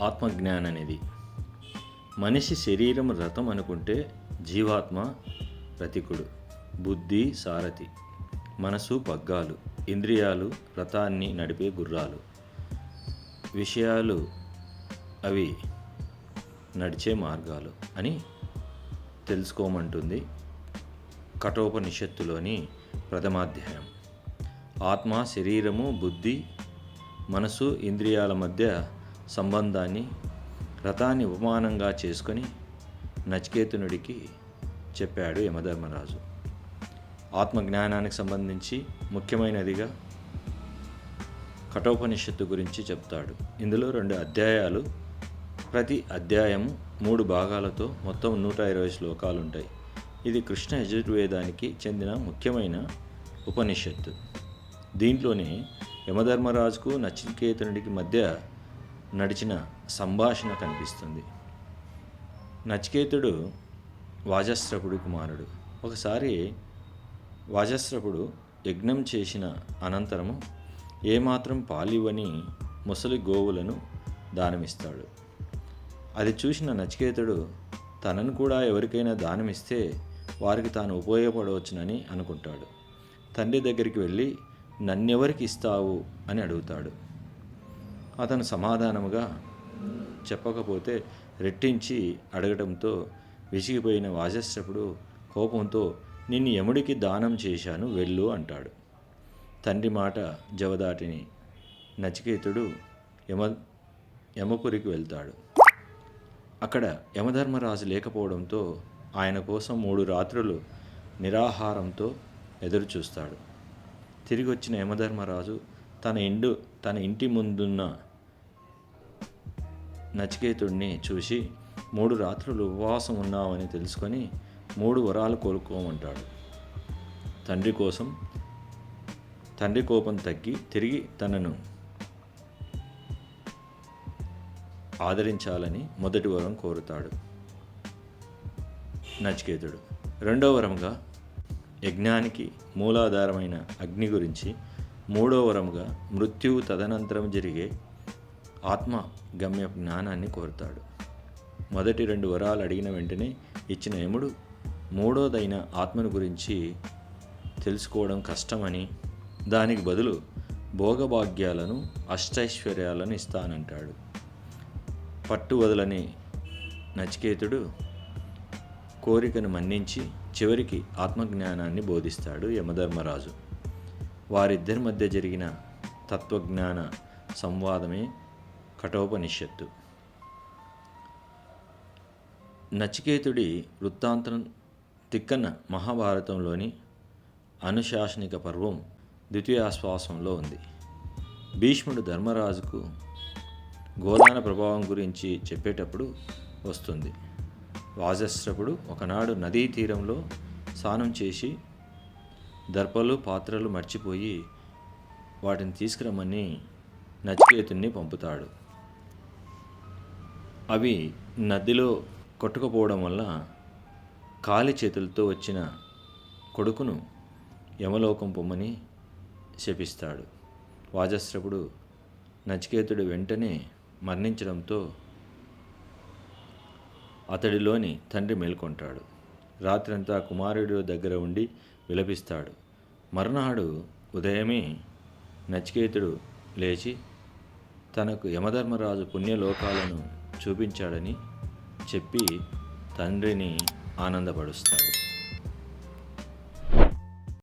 ఆత్మజ్ఞానం అనేది మనిషి శరీరం రథం అనుకుంటే జీవాత్మ రతికుడు బుద్ధి సారథి మనసు పగ్గాలు ఇంద్రియాలు రథాన్ని నడిపే గుర్రాలు. విషయాలు అవి నడిచే మార్గాలు అని తెలుసుకోమంటుంది కఠోపనిషత్తులోని ప్రథమాధ్యాయం. ఆత్మ శరీరము బుద్ధి మనసు ఇంద్రియాల మధ్య సంబంధాన్ని రథాన్ని ఉపమానంగా చేసుకొని నచికేతునుడికి చెప్పాడు యమధర్మరాజు. ఆత్మజ్ఞానానికి సంబంధించి ముఖ్యమైనదిగా కఠోపనిషత్తు గురించి చెప్తాడు. ఇందులో రెండు అధ్యాయాలు. ప్రతి అధ్యాయం మూడు భాగాలతో మొత్తం నూట ఇరవై శ్లోకాలు ఉంటాయి ఇది కృష్ణ యజుర్వేదానికి చెందిన ముఖ్యమైన ఉపనిషత్తు. దీంట్లోనే యమధర్మరాజుకు నచికేతనుడికి మధ్య నడిచిన సంభాషణ కనిపిస్తుంది. నచికేతుడు వాజస్రపుడి కుమారుడు. ఒకసారి వాజస్రపుడు యజ్ఞం చేసిన అనంతరము ఏమాత్రం పాలివని ముసలి గోవులను దానమిస్తాడు. అది చూసిన నచికేతుడు తనను కూడా ఎవరికైనా దానమిస్తే వారికి తాను ఉపయోగపడవచ్చునని అనుకుంటాడు. తండ్రి దగ్గరికి వెళ్ళి నన్నెవరికి ఇస్తావు? అని అడుగుతాడు. అతను సమాధానముగా చెప్పకపోతే రెట్టించి అడగడంతో విసిగిపోయిన వాజశ్రపుడు కోపంతో నిన్ను యముడికి దానం చేశాను వెళ్ళు అంటాడు. తండ్రి మాట జవదాటిని నచికేతుడు యమ యమపురికి వెళ్తాడు. అక్కడ యమధర్మరాజు లేకపోవడంతో ఆయన కోసం మూడు రాత్రులు నిరాహారంతో ఎదురుచూస్తాడు. తిరిగి వచ్చిన యమధర్మరాజు తన ఇండు తన ఇంటి ముందున్న నచికేతుడిని చూసి మూడు రాత్రులు ఉపవాసం ఉన్నామని తెలుసుకొని మూడు వరాలు కోలుకోమంటాడు. తండ్రి కోసం తండ్రి కోపం తగ్గి తిరిగి తనను ఆదరించాలని మొదటి వరం కోరుతాడు నచికేతుడు. రెండో వరంగా యజ్ఞానికి మూలాధారమైన అగ్ని గురించి మూడో వరముగా మృత్యువు తదనంతరం జరిగే ఆత్మ గమ్య జ్ఞానాన్ని కోరుతాడు. మొదటి రెండు వరాలు అడిగిన వెంటనే ఇచ్చిన యముడు మూడోదైన ఆత్మను గురించి తెలుసుకోవడం కష్టమని దానికి బదులు భోగభాగ్యాలను అష్టైశ్వర్యాలను ఇస్తానంటాడు. పట్టు వదలని నచికేతుడు కోరికను మన్నించి చివరికి ఆత్మజ్ఞానాన్ని బోధిస్తాడు యమధర్మరాజు. వారిద్దరి మధ్య జరిగిన తత్వజ్ఞాన సంవాదమే కఠోపనిషత్తు. నచికేతుడి వృత్తాంతం తిక్కన మహాభారతంలోని అనుశాసనిక పర్వం ద్వితీయాశ్వాసంలో ఉంది. భీష్ముడు ధర్మరాజుకు గోదాన ప్రభావం గురించి చెప్పేటప్పుడు వస్తుంది. వాజస్రపుడు ఒకనాడు నదీ తీరంలో స్నానం చేసి దర్పలు పాత్రలు మర్చిపోయి వాటిని తీసుకురమ్మని నచికేతుణ్ణి పంపుతాడు. అవి నదిలో కొట్టుకుపోవడం వల్ల కాలి చేతులతో వచ్చిన కొడుకును యమలోకం పొమ్మని శపిస్తాడు. వాజస్రపుడు నచికేతుడు వెంటనే మరణించడంతో అతడిలోని తండ్రి మేల్కొంటాడు. రాత్రంతా కుమారుడి దగ్గర ఉండి విలపిస్తాడు. మర్నాడు ఉదయమే నచికేతుడు లేచి తనకు యమధర్మరాజు పుణ్యలోకాలను చూపించాడని చెప్పి తండ్రిని ఆనందపరుస్తాడు.